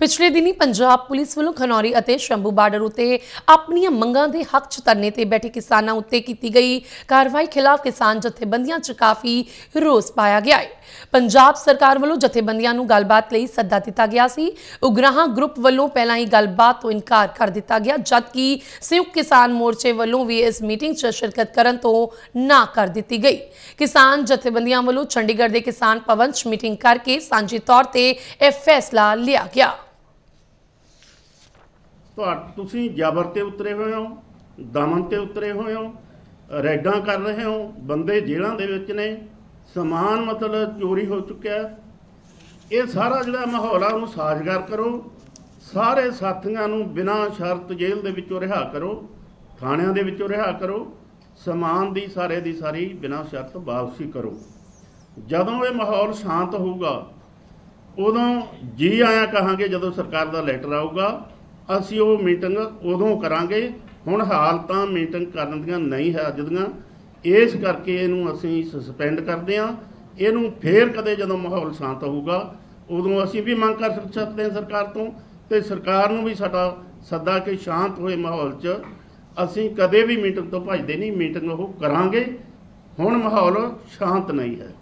ਪਿਛਲੇ ਦਿਨੀ ਪੰਜਾਬ ਪੁਲਿਸ ਵੱਲੋਂ ਖਨੌਰੀ ਅਤੇ ਸ਼ੰਭੂ ਬਾਰਡਰ ਉਤੇ ਆਪਣੀਆਂ ਮੰਗਾਂ ਦੇ ਹੱਕ 'ਚ ਧਰਨੇ ਤੇ ਬੈਠੇ ਕਿਸਾਨਾਂ ਉੱਤੇ ਕੀਤੀ ਗਈ ਕਾਰਵਾਈ ਖਿਲਾਫ ਕਿਸਾਨ ਜਥੇਬੰਦੀਆਂ 'ਚ ਕਾਫੀ ਰੋਸ ਪਾਇਆ ਗਿਆ ਹੈ। ਪੰਜਾਬ ਸਰਕਾਰ ਵੱਲੋਂ ਜਥੇਬੰਦੀਆਂ ਨੂੰ ਗੱਲਬਾਤ ਲਈ ਸੱਦਾ ਦਿੱਤਾ ਗਿਆ ਸੀ। ਉਗਰਾਹਾਂ ਗਰੁੱਪ ਵੱਲੋਂ ਪਹਿਲਾਂ ਹੀ ਗੱਲਬਾਤ ਤੋਂ ਇਨਕਾਰ ਕਰ ਦਿੱਤਾ ਗਿਆ, ਜਦਕਿ ਸੰਯੁਕਤ ਕਿਸਾਨ ਮੋਰਚੇ ਵੱਲੋਂ ਵੀ ਇਸ ਮੀਟਿੰਗ 'ਚ ਸ਼ਿਰਕਤ ਕਰਨ ਤੋਂ ਨਾ ਕਰ ਦਿੱਤੀ ਗਈ। ਕਿਸਾਨ ਜਥੇਬੰਦੀਆਂ ਵੱਲੋਂ ਚੰਡੀਗੜ੍ਹ ਦੇ ਕਿਸਾਨ ਭਵਨ 'ਚ ਮੀਟਿੰਗ ਕਰਕੇ ਸਾਂਝੇ ਤੌਰ ਤੇ ਇਹ ਫੈਸਲਾ ਲਿਆ ਗਿਆ। ਤੁਹਾ, ਤੁਸੀਂ ਜ਼ਬਰ ਤੇ ਉਤਰੇ ਹੋਏ ਹੋ, ਦਮਨ ਤੇ ਉਤਰੇ ਹੋਏ ਹੋ, ਰੈਡਾਂ ਕਰ ਰਹੇ ਹੋ, ਬੰਦੇ ਜੇਲ੍ਹਾਂ ਦੇ ਵਿੱਚ ਨੇ, ਸਮਾਨ ਮਤਲਬ ਚੋਰੀ ਹੋ ਚੁੱਕਿਆ। ਇਹ ਸਾਰਾ ਜਿਹੜਾ ਮਾਹੌਲ ਆ, ਉਹਨੂੰ ਸਾਜ਼ਗਾਰ ਕਰੋ। ਸਾਰੇ ਸਾਥੀਆਂ ਨੂੰ ਬਿਨਾਂ ਸ਼ਰਤ ਜੇਲ੍ਹ ਦੇ ਵਿੱਚੋਂ ਰਿਹਾ ਕਰੋ, ਥਾਣਿਆਂ ਦੇ ਵਿੱਚੋਂ ਰਿਹਾ ਕਰੋ, ਸਮਾਨ ਦੀ, ਸਾਰੇ ਦੀ ਸਾਰੀ ਬਿਨਾਂ ਸ਼ਰਤ ਵਾਪਸੀ ਕਰੋ। ਜਦੋਂ ਇਹ ਮਾਹੌਲ ਸ਼ਾਂਤ ਹੋਊਗਾ, ਉਦੋਂ ਜੀ ਆਇਆ ਕਹਾਂਗੇ ਜਦੋਂ ਸਰਕਾਰ ਦਾ ਲੈਟਰ ਆਊਗਾ ਅਸੀਂ ਉਹ ਮੀਟਿੰਗ ਉਦੋਂ ਕਰਾਂਗੇ। ਹੁਣ ਹਾਲਤਾਂ ਮੀਟਿੰਗ ਕਰਨ ਦੀਆਂ ਨਹੀਂ ਹੈ ਅੱਜ ਦੀਆਂ। ਇਸ ਕਰਕੇ ਇਹਨੂੰ ਅਸੀਂ ਸਸਪੈਂਡ ਕਰਦੇ ਹਾਂ। ਇਹਨੂੰ ਫੇਰ ਕਦੇ ਜਦੋਂ ਮਾਹੌਲ ਸ਼ਾਂਤ ਹੋਊਗਾ, ਉਦੋਂ ਅਸੀਂ ਵੀ ਮੰਗ ਕਰ ਸਕਦੇ ਹਾਂ ਸਰਕਾਰ ਤੋਂ। ਤੇ ਸਰਕਾਰ ਨੂੰ ਵੀ ਸਾਡਾ ਸੱਦਾ ਕਿ ਸ਼ਾਂਤ ਹੋਏ ਮਾਹੌਲ 'ਚ। ਅਸੀਂ ਕਦੇ ਵੀ ਮੀਟਿੰਗ ਤੋਂ ਭੱਜਦੇ ਨਹੀਂ। ਮੀਟਿੰਗ ਉਹ ਕਰਾਂਗੇ। ਹੁਣ ਮਾਹੌਲ ਸ਼ਾਂਤ ਨਹੀਂ ਹੈ।